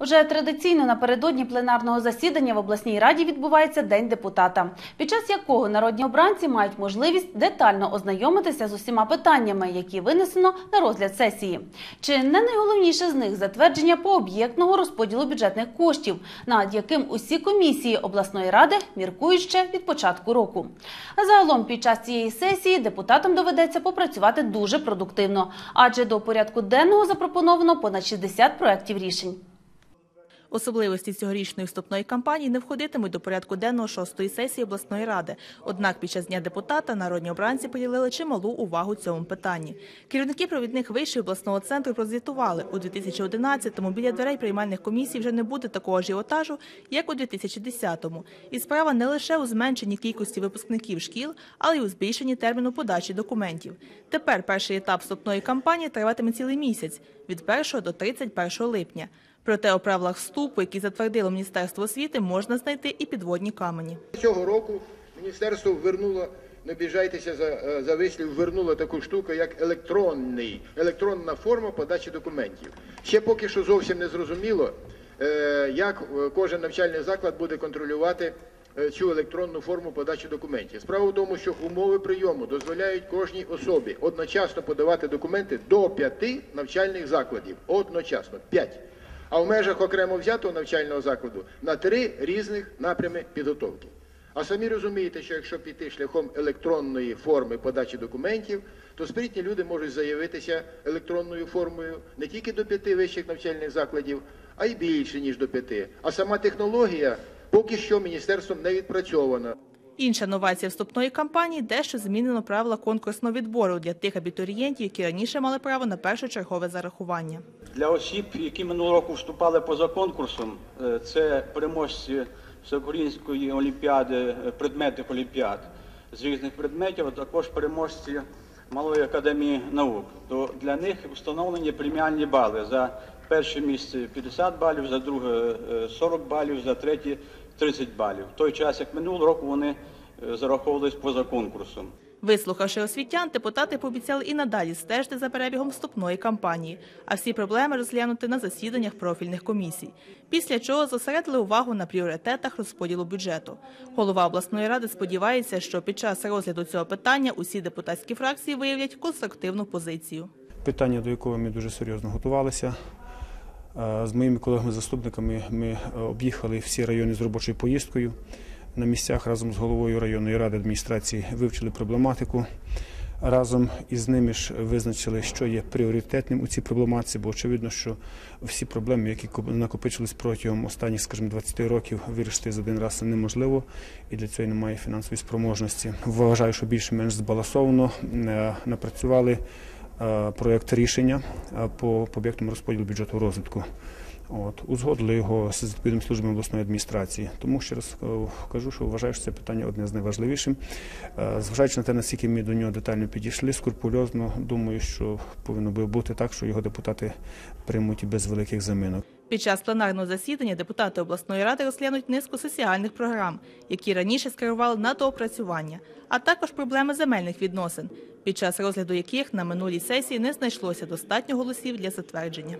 Вже традиційно напередодні пленарного засідання в обласній раді відбувається День депутата, під час якого народні обранці мають можливість детально ознайомитися з усіма питаннями, які винесено на розгляд сесії. Чи не найголовніше з них затвердження пооб'єктного розподілу бюджетних коштів, над яким усі комісії обласної ради міркують ще від початку року. Загалом під час цієї сесії депутатам доведеться попрацювати дуже продуктивно, адже до порядку денного запропоновано понад 60 проєктів рішень. Особливості цьогорічної вступної кампанії не входитимуть до порядку денного шостої сесії обласної ради. Однак під час дня депутата народні обранці приділили чималу увагу цьому питанні. Керівники провідних вишів обласного центру прозвітували у 2011-му біля дверей приймальних комісій вже не буде такого ажіотажу, як у 2010-му. І справа не лише у зменшенні кількості випускників шкіл, але й у збільшенні терміну подачі документів. Тепер перший етап вступної кампанії триватиме цілий місяць від 1 до 31 липня. Проте у правилах вступу, які затвердило Міністерство освіти, можна знайти і підводні камені. Цього року міністерство ввернуло, не обіжайтеся за, е, за вислів, ввернуло таку штуку, як електронний, електронна форма подачі документів. Ще поки що зовсім не зрозуміло, е, як е, кожен навчальний заклад буде контролювати цю електронну форму подачі документів. Справа в тому, що умови прийому дозволяють кожній особі одночасно подавати документи до п'яти навчальних закладів. Одночасно п'ять. А в межах окремо взятого навчального закладу на три різних напрями підготовки. А самі розумієте, що якщо піти шляхом електронної форми подачі документів, то спритні люди можуть заявитися електронною формою не тільки до п'яти вищих навчальних закладів, а й більше ніж до п'яти. А сама технологія поки що міністерством не відпрацьована. Інша новація вступної кампанії дещо змінено правила конкурсного відбору для тих абітурієнтів, які раніше мали право на першочергове зарахування. Для осіб, які минулого року вступали поза конкурсом, е, це переможці всеукраїнської олімпіади, е, предметних олімпіад з різних предметів, а також переможці Малої академії наук. То для них встановлені преміальні бали за перше місце 50 балів, за друге е, 40 балів, за третє 30 балів. В той час, як минулого року, вони е, зараховувались поза конкурсом. Вислухавши освітян, депутати пообіцяли і надалі стежити за перебігом вступної кампанії, а всі проблеми розглянути на засіданнях профільних комісій. Після чого зосередили увагу на пріоритетах розподілу бюджету. Голова обласної ради сподівається, що під час розгляду цього питання усі депутатські фракції виявлять конструктивну позицію. питання, до якого ми дуже серйозно готувалися. Е, З моїми колегами-заступниками ми е, об'їхали всі райони з робочою поїздкою. На місцях разом з головою районної ради адміністрації вивчили проблематику. Разом із ними ж визначили, що є пріоритетним у цій проблематиці, бо очевидно, що всі проблеми, які накопичились протягом останніх, скажімо, 20 років, вирішити за один раз неможливо, і для цього немає фінансової спроможності. Вважаю, що більш-менш збалансовано е, напрацювали проєкт рішення е, по по об'єктному розподілу бюджету розвитку. От, узгодили його з відповідними службами обласної адміністрації. Тому ще раз е, кажу, що вважаю, що це питання одне з найважливіших. Е, Зважаючи на те, наскільки ми до нього детально підійшли, скрупульозно, думаю, що повинно би бути так, що його депутати приймуть без великих заминок. Під час пленарного засідання депутати обласної ради розглянуть низку соціальних програм, які раніше скерували на доопрацювання, а також проблеми земельних відносин, під час розгляду яких на минулій сесії не знайшлося достатньо голосів для затвердження.